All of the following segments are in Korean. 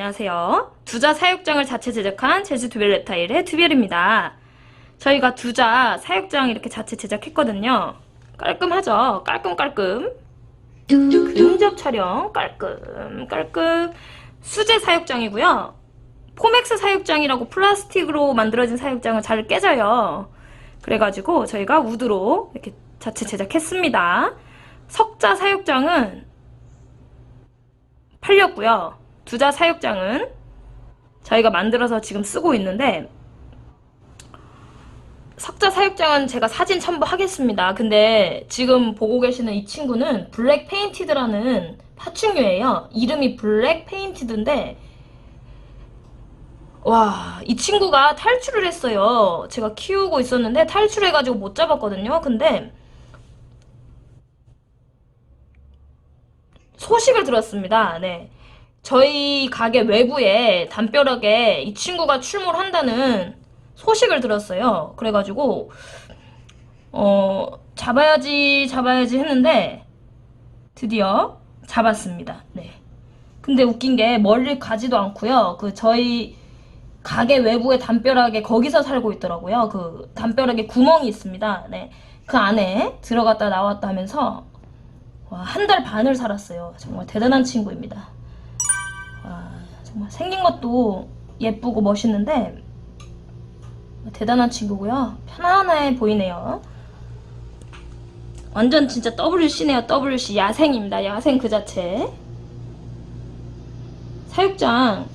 안녕하세요. 두자 사육장을 자체 제작한 제주 두별 랩타일의 두별입니다. 저희가 두자 사육장 이렇게 자체 제작했거든요. 깔끔하죠? 깔끔깔끔. 근접 촬영 깔끔 깔끔. 수제 사육장이고요. 포맥스 사육장이라고 플라스틱으로 만들어진 사육장은 잘 깨져요. 그래가지고 저희가 우드로 이렇게 자체 제작했습니다. 석자 사육장은 팔렸고요. 두자 사육장은 저희가 만들어서 지금 쓰고 있는데 석자 사육장은 제가 사진 첨부하겠습니다. 근데 지금 보고 계시는 이 친구는 블랙 페인티드라는 파충류예요. 이름이 블랙 페인티드인데 와, 이 친구가 탈출을 했어요. 제가 키우고 있었는데 탈출해가지고 못 잡았거든요. 근데 소식을 들었습니다. 네. 저희 가게 외부에 담벼락에 이 친구가 출몰한다는 소식을 들었어요. 그래가지고, 어, 잡아야지, 잡아야지 했는데, 드디어 잡았습니다. 네. 근데 웃긴 게 멀리 가지도 않고요. 그 저희 가게 외부의 담벼락에 거기서 살고 있더라고요. 그 담벼락에 구멍이 있습니다. 네. 그 안에 들어갔다 나왔다 하면서 와, 한달 반을 살았어요. 정말 대단한 친구입니다. 와, 정말 생긴 것도 예쁘고 멋있는데 대단한 친구고요. 편안해 보이네요. 완전 진짜 WC네요. WC 야생입니다. 야생 그 자체. 사육장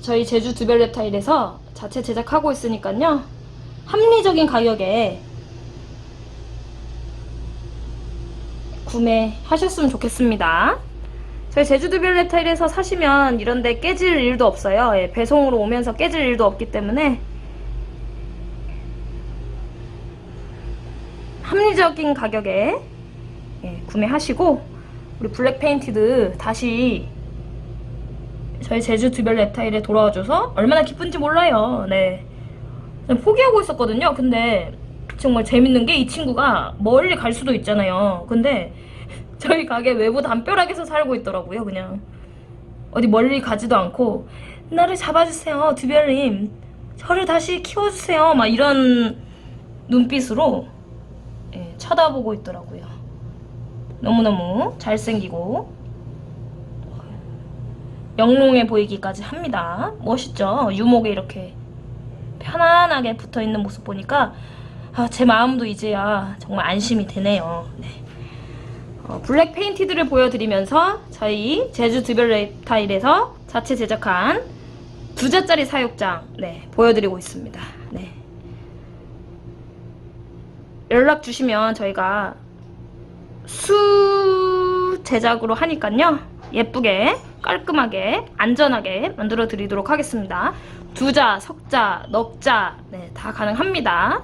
저희 제주 두별 랩타일에서 자체 제작하고 있으니까요. 합리적인 가격에 구매하셨으면 좋겠습니다. 저희 제주두별 랩타일에서 사시면 이런데 깨질 일도 없어요. 예, 배송으로 오면서 깨질 일도 없기 때문에 합리적인 가격에 예, 구매하시고 우리 블랙 페인티드 다시 저희 제주 두별 랩타일에 돌아와줘서 얼마나 기쁜지 몰라요. 네. 포기하고 있었거든요. 근데 정말 재밌는 게 이 친구가 멀리 갈 수도 있잖아요. 근데 저희 가게 외부 담벼락에서 살고 있더라고요. 그냥 어디 멀리 가지도 않고 나를 잡아주세요, 두별님. 저를 다시 키워주세요. 막 이런 눈빛으로 예, 쳐다보고 있더라고요. 너무너무 잘생기고 영롱해 보이기까지 합니다. 멋있죠? 유목에 이렇게 편안하게 붙어 있는 모습 보니까 아, 제 마음도 이제야 정말 안심이 되네요. 네. 어, 블랙 페인티드를 보여드리면서 저희 제주 두별 랩타일에서 자체 제작한 두 자짜리 사육장 네, 보여드리고 있습니다. 네. 연락 주시면 저희가 수 제작으로 하니까요. 예쁘게 깔끔하게 안전하게 만들어 드리도록 하겠습니다. 두자, 석자, 넉자 네, 다 가능합니다.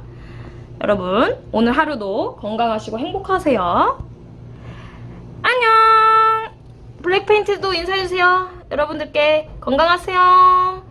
여러분 오늘 하루도 건강하시고 행복하세요. 안녕. 블랙페인트도 인사해주세요. 여러분들께 건강하세요.